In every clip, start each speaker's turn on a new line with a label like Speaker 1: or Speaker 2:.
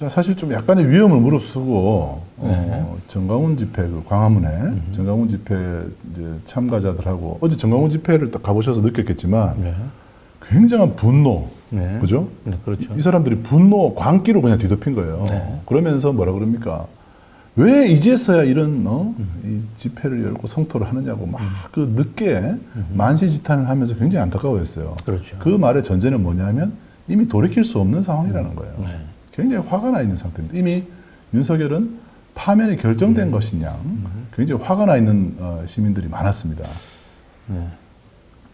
Speaker 1: 자, 사실 좀 약간의 위험을 무릅쓰고
Speaker 2: 네.
Speaker 1: 어, 정강훈 집회 그 광화문에 정강훈 집회 이제 참가자들하고 어제 정강훈 집회를 딱 가보셔서 느꼈겠지만
Speaker 2: 네.
Speaker 1: 굉장한 분노,
Speaker 2: 네.
Speaker 1: 그죠?
Speaker 2: 네, 그렇죠.
Speaker 1: 이 사람들이 분노, 광기로 그냥 뒤덮인 거예요.
Speaker 2: 네.
Speaker 1: 그러면서 뭐라 그럽니까? 왜 이제서야 이런 어? 이 집회를 열고 성토를 하느냐고 막 그 늦게 만시지탄을 하면서 굉장히 안타까워했어요.
Speaker 2: 그렇죠.
Speaker 1: 그 말의 전제는 뭐냐면 이미 돌이킬 수 없는 상황이라는 거예요.
Speaker 2: 네.
Speaker 1: 굉장히 화가 나 있는 상태입니다. 이미 윤석열은 파면이 결정된
Speaker 2: 음.
Speaker 1: 것이냐 굉장히 화가 나 있는 어, 시민들이 많았습니다.
Speaker 2: 네.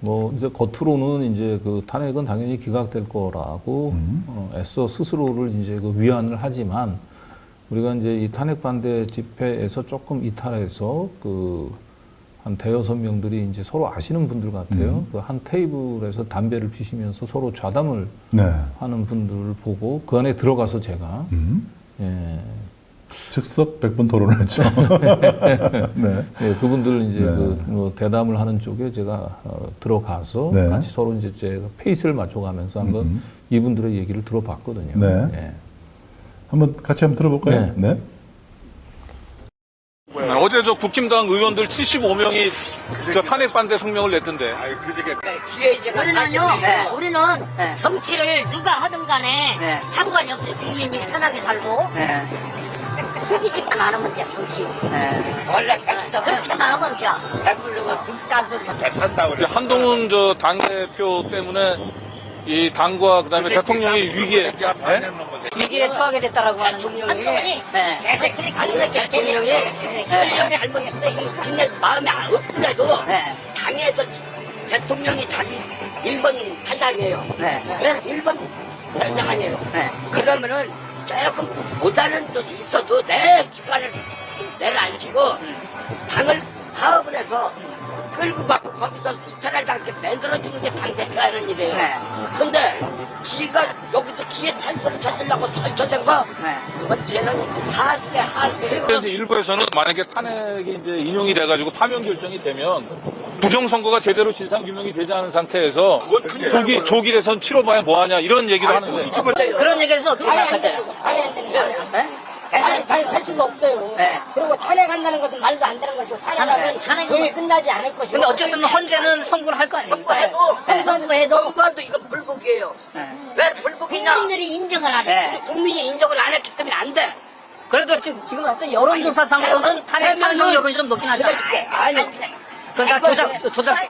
Speaker 2: 뭐 이제 겉으로는 이제 그 탄핵은 당연히 기각될 거라고
Speaker 1: 음.
Speaker 2: 어, 애써 스스로를 이제 그 위안을 하지만 우리가 이제 이 탄핵 반대 집회에서 조금 이탈해서 그 한 대여섯 명들이 이제 서로 아시는 분들 같아요.
Speaker 1: 음.
Speaker 2: 그한 테이블에서 담배를 피시면서 서로 좌담을
Speaker 1: 네.
Speaker 2: 하는 분들을 보고 그 안에 들어가서 제가
Speaker 1: 음.
Speaker 2: 예,
Speaker 1: 즉석 100번 토론을 했죠. 네.
Speaker 2: 예, 그분들 이제
Speaker 1: 네.
Speaker 2: 그뭐 대담을 하는 쪽에 제가 어, 들어가서
Speaker 1: 네.
Speaker 2: 같이 서로 이제 제가 페이스를 맞춰가면서 한번
Speaker 1: 음.
Speaker 2: 이분들의 얘기를 들어봤거든요.
Speaker 1: 네.
Speaker 2: 예.
Speaker 1: 한번 같이 한번 들어볼까요? 네.
Speaker 3: 네, 어제 저 국힘당 의원들 75명이 저 탄핵 반대 성명을 냈던데.
Speaker 4: 기회제가
Speaker 5: 우리는요,
Speaker 4: 네.
Speaker 5: 우리는
Speaker 4: 네.
Speaker 5: 정치를 누가 하든 간에
Speaker 4: 네.
Speaker 5: 상관이 없어요. 국민이 편하게 살고,
Speaker 4: 네.
Speaker 5: 속이지만 않으면 돼, 정치.
Speaker 4: 네. 원래 백성은
Speaker 5: 그렇게만 하면 돼.
Speaker 4: 배부르고 등 따서 산다
Speaker 3: 이제 한동훈 저 당대표 때문에 이 당과 그다음에 대통령이 위기에 네?
Speaker 4: 위기에 처하게 됐다라고 하는
Speaker 5: 한동훈이
Speaker 4: 네.
Speaker 5: 자기들이 가는
Speaker 4: 대통령이
Speaker 5: 네.
Speaker 4: 잘못했다. 이 진짜 마음에 안 없더라도
Speaker 5: 네.
Speaker 4: 당에서 대통령이 자기 1번 타장이에요.
Speaker 5: 네.
Speaker 4: 1번 타장 아니에요.
Speaker 5: 네.
Speaker 4: 그러면은 조금 모자른 돈 있어도 내 주관을 좀 내려앉히고 당을 파업을 해서 끌고 가고 거기서 수탈하지 않게 만들어주는 게 당대표 하는 일이에요.
Speaker 5: 네.
Speaker 4: 근데 지가 여기서 기회 찬스를 찾으려고 설쳐된 거
Speaker 5: 네.
Speaker 4: 그건 쟤는 하수에 하수.
Speaker 3: 근데 이제 일부에서는 만약에 탄핵이 이제 인용이 돼가지고 파면 결정이 되면 부정선거가 제대로 진상 규명이 되지 않은 상태에서 조기, 조기에선 치러봐야 뭐하냐 이런 얘기도 하는데
Speaker 5: 그런 얘기에서 어떻게 생각하세요?
Speaker 4: 아니, 거예요.
Speaker 5: 네?
Speaker 4: 아니, 아니, 할 수가 없어요.
Speaker 5: 네.
Speaker 4: 그리고 탄핵한다는 것은 말도 안 되는 것이고, 탄핵하면
Speaker 5: 탄핵은
Speaker 4: 조용히 끝나지 않을 것이고.
Speaker 5: 근데 어쨌든 헌재는 선고를 할 거 아닙니까?
Speaker 4: 선거해도,
Speaker 5: 네. 선거해도
Speaker 4: 선거도 이거 불복이에요.
Speaker 5: 네.
Speaker 4: 왜 불복이냐?
Speaker 5: 국민들이 인정을 안 해.
Speaker 4: 우리 국민이 인정을 안 했기 때문에 안 돼.
Speaker 5: 그래도 지금, 지금 어떤 여론조사상으로는 탄핵 찬성 여론이 좀 높긴 하죠.
Speaker 4: 줄게. 아니,
Speaker 5: 그러니까 조작, 조작.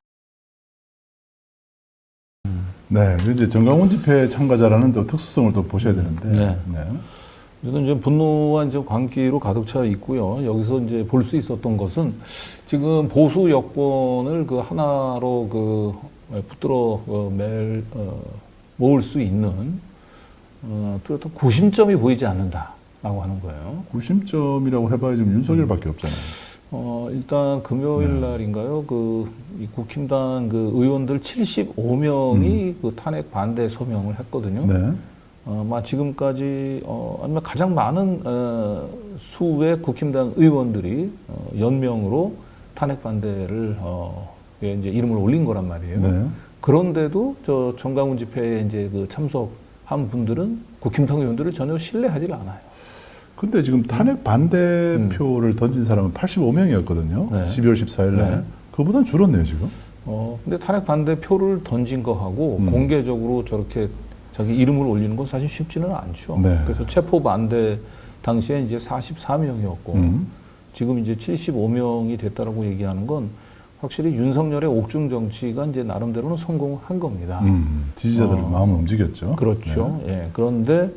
Speaker 1: 네. 이제 정강훈 집회 참가자라는 또 특수성을 또 보셔야 되는데.
Speaker 2: 네.
Speaker 1: 네.
Speaker 2: 저는 이제 분노와 이제 광기로 가득 차 있고요. 여기서 이제 볼 수 있었던 것은 지금 보수 여권을 그 하나로 그 붙들어 어, 맬, 어, 모을 수 있는 어, 뚜렷한 구심점이 보이지 않는다라고 하는 거예요.
Speaker 1: 구심점이라고 해봐야 지금 윤석열밖에 없잖아요.
Speaker 2: 어, 일단 금요일 날인가요? 그, 이 국힘당 그 의원들 75명이 그 탄핵 반대 서명을 했거든요.
Speaker 1: 네.
Speaker 2: 어, 마 지금까지 어, 아니면 가장 많은 어, 수의 국힘당 의원들이 어, 연명으로 탄핵 반대를 어, 에 이제 이름을 올린 거란 말이에요.
Speaker 1: 네.
Speaker 2: 그런데도 저 정강훈 집회에 이제 그 참석한 분들은 국힘당 의원들을 전혀 신뢰하지 않아요.
Speaker 1: 근데 지금 탄핵 반대표를 던진 사람은 85명이었거든요.
Speaker 2: 네.
Speaker 1: 12월 14일 날.
Speaker 2: 네.
Speaker 1: 그보단 줄었네요, 지금.
Speaker 2: 어, 근데 탄핵 반대 표를 던진 거하고
Speaker 1: 음.
Speaker 2: 공개적으로 저렇게 자기 이름을 올리는 건 사실 쉽지는 않죠.
Speaker 1: 네.
Speaker 2: 그래서 체포 반대 당시에 이제 44명이었고
Speaker 1: 음.
Speaker 2: 지금 이제 75명이 됐다라고 얘기하는 건 확실히 윤석열의 옥중 정치가 이제 나름대로는 성공한 겁니다.
Speaker 1: 음, 지지자들의
Speaker 2: 어.
Speaker 1: 마음을 움직였죠.
Speaker 2: 그렇죠.
Speaker 1: 네.
Speaker 2: 예. 그런데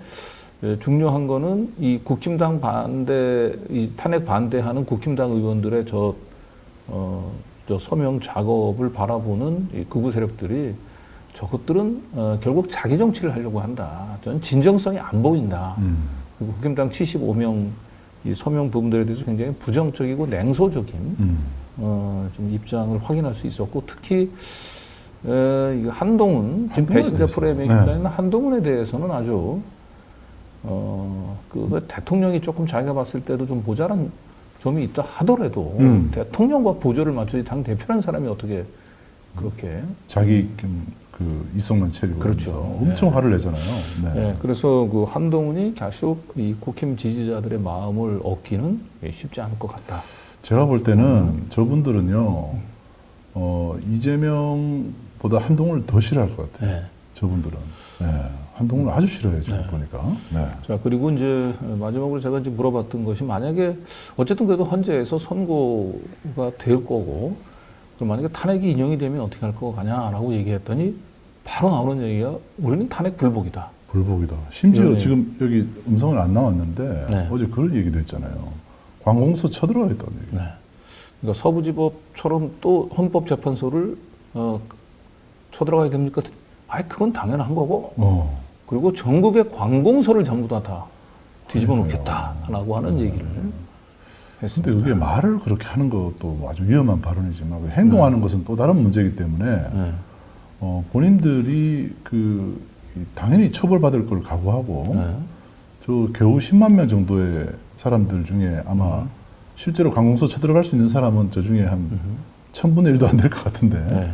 Speaker 2: 예, 중요한 거는 이 국힘당 반대, 이 탄핵 반대하는 국힘당 의원들의 저, 어, 저 서명 작업을 바라보는 이 극우 세력들이 저것들은 어, 결국 자기 정치를 하려고 한다. 저는 진정성이 안 보인다.
Speaker 1: 음.
Speaker 2: 그리고 국힘당 75명 이 서명 부분들에 대해서 굉장히 부정적이고 냉소적인
Speaker 1: 음.
Speaker 2: 어, 좀 입장을 확인할 수 있었고 특히 에, 이거 한동훈 지금 배신자
Speaker 1: 대해서.
Speaker 2: 프레임에
Speaker 1: 네.
Speaker 2: 한동훈에 대해서는 아주 어, 그 대통령이 조금 자기가 봤을 때도 좀 모자란 점이 있다 하더라도
Speaker 1: 음.
Speaker 2: 대통령과 보조를 맞추지 당 대표라는 사람이 어떻게 그렇게
Speaker 1: 자기 좀 그 이성만 체류
Speaker 2: 그렇죠.
Speaker 1: 엄청 화를 내잖아요. 네.
Speaker 2: 예, 그래서 그 한동훈이 계속 이 국힘 지지자들의 마음을 얻기는 쉽지 않을 것 같다.
Speaker 1: 제가 볼 때는 저분들은요, 어, 이재명보다 한동훈을 더 싫어할 것 같아요.
Speaker 2: 네.
Speaker 1: 저분들은. 네. 한동훈을 아주 싫어해요, 지금 보니까. 네.
Speaker 2: 자, 그리고 이제 마지막으로 제가 이제 물어봤던 것이 만약에 어쨌든 그래도 헌재에서 선고가 될 거고, 그럼 만약에 탄핵이 인용이 되면 어떻게 할 거냐라고 얘기했더니 바로 나오는 얘기가 우리는 탄핵 불복이다.
Speaker 1: 불복이다. 심지어
Speaker 2: 네.
Speaker 1: 지금 여기 음성은 안 나왔는데
Speaker 2: 네.
Speaker 1: 어제 그걸 얘기도 했잖아요. 관공서 쳐들어가겠다는 얘기.
Speaker 2: 네. 그러니까 서부지법처럼 또 헌법재판소를 어, 쳐들어가야 됩니까? 아이 그건 당연한 거고.
Speaker 1: 어.
Speaker 2: 그리고 전국의 관공서를 전부 다 다 뒤집어 놓겠다라고 하는 얘기를
Speaker 1: 근데
Speaker 2: 했습니다.
Speaker 1: 그게 말을 그렇게 하는 것도 아주 위험한 발언이지만 그 행동하는 것은 또 다른 문제이기 때문에
Speaker 2: 네.
Speaker 1: 어, 본인들이 그 이- 당연히 처벌받을 걸 각오하고
Speaker 2: 네.
Speaker 1: 저 겨우 10만 명 정도의 사람들 중에 아마 실제로 관공서 쳐들어갈 수 있는 사람은 저 중에 한 천분의 일도 안 될 것 같은데
Speaker 2: 네.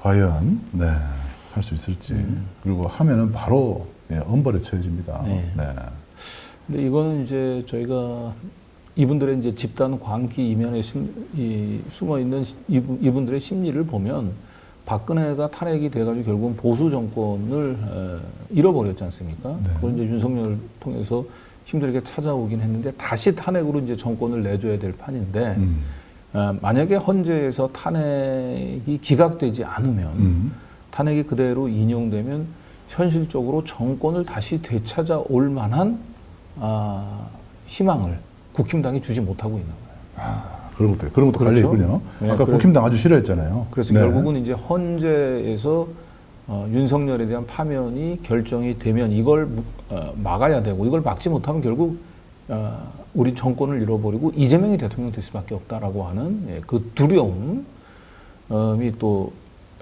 Speaker 1: 과연 네, 할 수 있을지 그리고 하면은 바로 예, 엄벌에 처해집니다.
Speaker 2: 네.
Speaker 1: 네.
Speaker 2: 근데 이거는 이제 저희가 이분들의 이제 집단 광기 이면에 심, 이, 숨어 있는 이분, 이분들의 심리를 보면 박근혜가 탄핵이 돼가지고 결국은 보수 정권을 에, 잃어버렸지 않습니까?
Speaker 1: 네.
Speaker 2: 그걸 이제 윤석열 통해서 힘들게 찾아오긴 했는데 다시 탄핵으로 이제 정권을 내줘야 될 판인데
Speaker 1: 음.
Speaker 2: 어, 만약에 헌재에서 탄핵이 기각되지 않으면
Speaker 1: 음.
Speaker 2: 탄핵이 그대로 인용되면 현실적으로 정권을 다시 되찾아올 만한 아, 희망을 국힘당이 주지 못하고 있는 거예요.
Speaker 1: 그런 것도 그런 것도
Speaker 2: 그렇죠.
Speaker 1: 갈려 있군요.
Speaker 2: 네,
Speaker 1: 아까
Speaker 2: 그래-
Speaker 1: 국힘당 아주 싫어했잖아요.
Speaker 2: 그래서
Speaker 1: 네.
Speaker 2: 결국은 이제 헌재에서 어, 윤석열에 대한 파면이 결정이 되면 이걸 무- 어, 막아야 되고 이걸 막지 못하면 결국 어, 우리 정권을 잃어버리고 이재명이 대통령 될 수밖에 없다라고 하는 예, 그 두려움이 또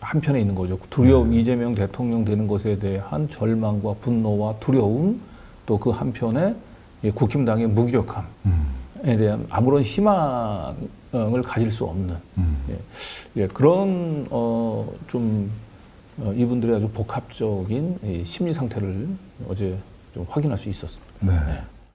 Speaker 2: 한편에 있는 거죠. 두려움, 이재명 대통령 되는 것에 대한 절망과 분노와 두려움 또 그 한편에 예, 국힘당의 무기력함에
Speaker 1: 음.
Speaker 2: 대한 아무런 희망을 가질 수 없는
Speaker 1: 음.
Speaker 2: 예, 예, 그런 어, 좀 어, 이분들의 아주 복합적인 이 심리 상태를 어제 좀 확인할 수 있었습니다.
Speaker 1: 네.